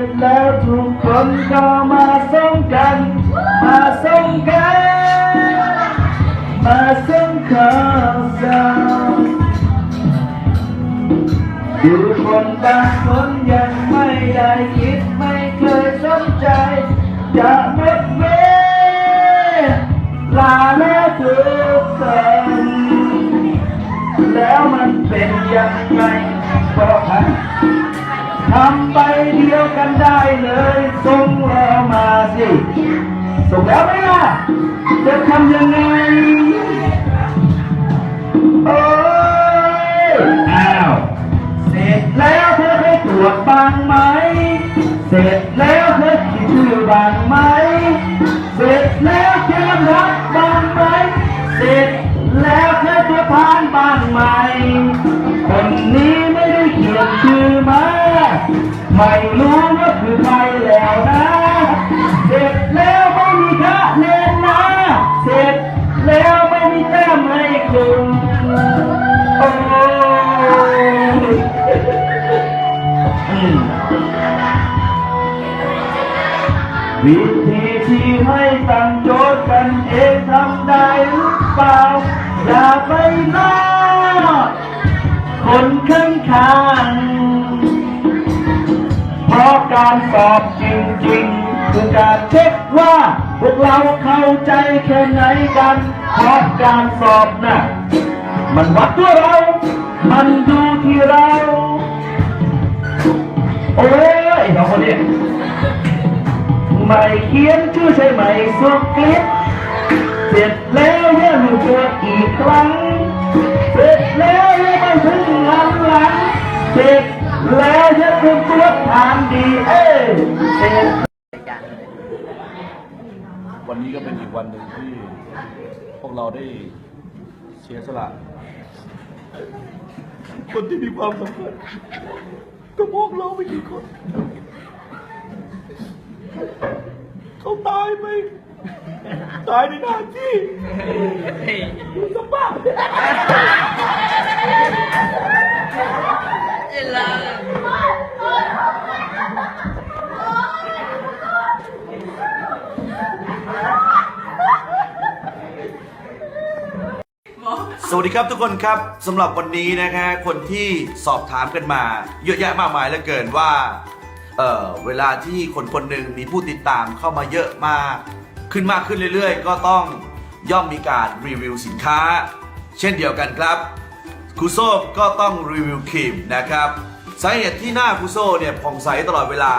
จแล้วทุกคนก็มาส่งกัน มาส่งกัน มาส่งข่าวสารดูคนบางคนยังไม่ได้คิดไม่เคยสนใจจะหมดเวลาแล้วทุกคนแล้วมันเป็นยังไงบอกให้ทำไปดี กันได้เลยส่งแล้วมาสิส่งแล้วไหมล่ะ จะทำยังไงโอ้ยอ้าวเสร็จแล้วเธอได้ตรวจบางไหม เสร็จแล้วเธอคิดชื่อบางไหม เสร็จแล้วเธอรับ วิธีที่ให้ตั้งโจทย์กันเองทำได้หรือเปล่า อย่าไปล้อคนข้างข้างเพราะการสอบจริงๆ คือการเช็คว่า พวกเราเข้าใจแค่ไหนกัน เพราะการสอบน่ะมันวัดตัวเรา มันดูที่เรา โอ้ยน้องคนนี้ ไม่เขียนชื่อใช่ไหมสุกลิปเสร็จแล้วอย่าลืมตรวจอีกครั้ง เสร็จแล้วอย่าไปถึงหลังหลังเสร็จแล้วอย่าลืมตรวจทางดีเอ้เสร็จวันนี้ก็เป็นอีกวันหนึ่งที่พวกเราได้เสียสละคนที่มีความสำคัญก็พวกเราไม่กี่คน เขาตายไป ตายในหน้าที่สภาเอลาสวัสดีครับทุกคนครับสำหรับวันนี้นะฮะคนที่สอบถามกันมา เยอะแยะมากมายเหลือเกินว่า เออเวลาที่คนคนหนึ่งมีผู้ติดตามเข้ามาเยอะมากขึ้นมากขึ้นเรื่อยๆ ก็ต้องย่อมมีการรีวิวสินค้า เช่นเดียวกันครับครูโซก็ต้องรีวิวครีมนะครับสาเหตุที่หน้าครูโซเนี่ยผ่องใสตลอดเวลา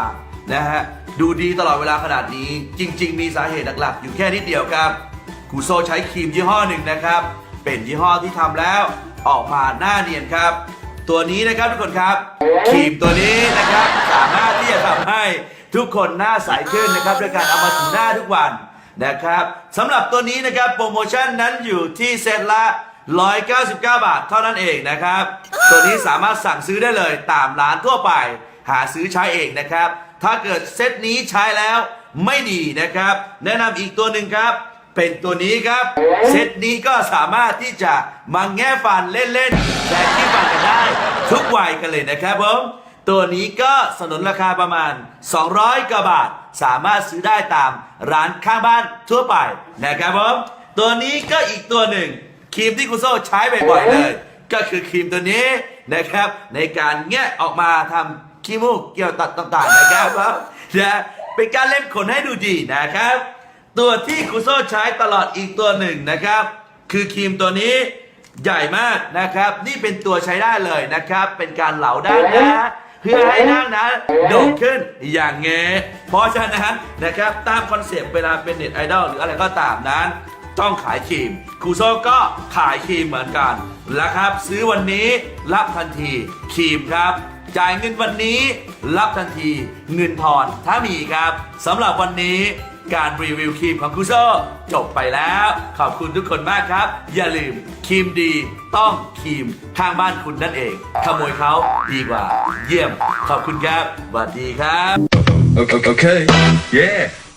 นะฮะดูดีตลอดเวลาขนาดนี้ จริง ๆ มีสาเหตุหลักๆ อยู่แค่นิดเดียวครับครูโซใช้ครีมยี่ห้อหนึ่งนะครับ เป็นยี่ห้อที่ทำแล้วออกมาหน้าเนียนครับ ตัวนี้นะครับทุกคนครับครีมตัวนี้นะครับสามารถที่จะทำให้ทุกคนหน้าใสขึ้นนะครับด้วยการเอามาถูหน้าทุกวันนะครับสำหรับตัวนี้นะครับโปรโมชั่นนั้นอยู่ที่เซตละ 199 บาทเท่านั้นเองนะครับ ตัวนี้สามารถสั่งซื้อได้เลยตามร้านทั่วไป หาซื้อใช้เองนะครับ ถ้าเกิดเซตนี้ใช้แล้วไม่ดีนะครับ แนะนำอีกตัวหนึ่งครับ เป็นตัวนี้ครับ เซตนี้ก็สามารถที่จะมาแง่ฟันเล่นๆแทนที่ฟันกันได้ ทุกวัยกันเลยนะครับผมตัวนี้ก็สนนราคาประมาณ 200กว่าบาท สามารถซื้อได้ตามร้านข้างบ้านทั่วไปนะครับผมตัวนี้ก็อีกตัวหนึ่งครีมที่คุณโซ่ใช้บ่อยๆเลย ก็คือครีมตัวนี้นะครับ ในการแงะออกมาทำขี้มูกเกี่ยวตัดต่างๆนะครับผมนะเป็นการเล่มขนให้ดูดีนะครับ ตัวที่ครูโซ่ใช้ตลอดอีกตัวหนึ่งนะครับ คือครีมตัวนี้ใหญ่มากนะครับ นี่เป็นตัวใช้ได้เลยนะครับ เป็นการเหลาด้านนะเพื่อให้ด้านนั้นโด่งขึ้นอย่างเงี้เพราะฉะนั้นนะครับตามคอนเซปต์เวลาเป็นเน็ตไอดอลหรืออะไรก็ตามนั้น ต้องขายครีมครูโซ่ก็ขายครีมเหมือนกันแล้วครับ ซื้อวันนี้รับทันทีครีมครับ จ่ายเงินวันนี้รับทันทีเงินทอนถ้ามีครับสำหรับวันนี้ การรีวิวครีมของคุโซจบไปแล้ว ขอบคุณทุกคนมากครับ อย่าลืมครีมดีต้องครีมข้างบ้านคุณนั่นเอง ขโมยเขาดีกว่า เยี่ยม ขอบคุณครับสวัสดีครับ Okay. okay. Yeah.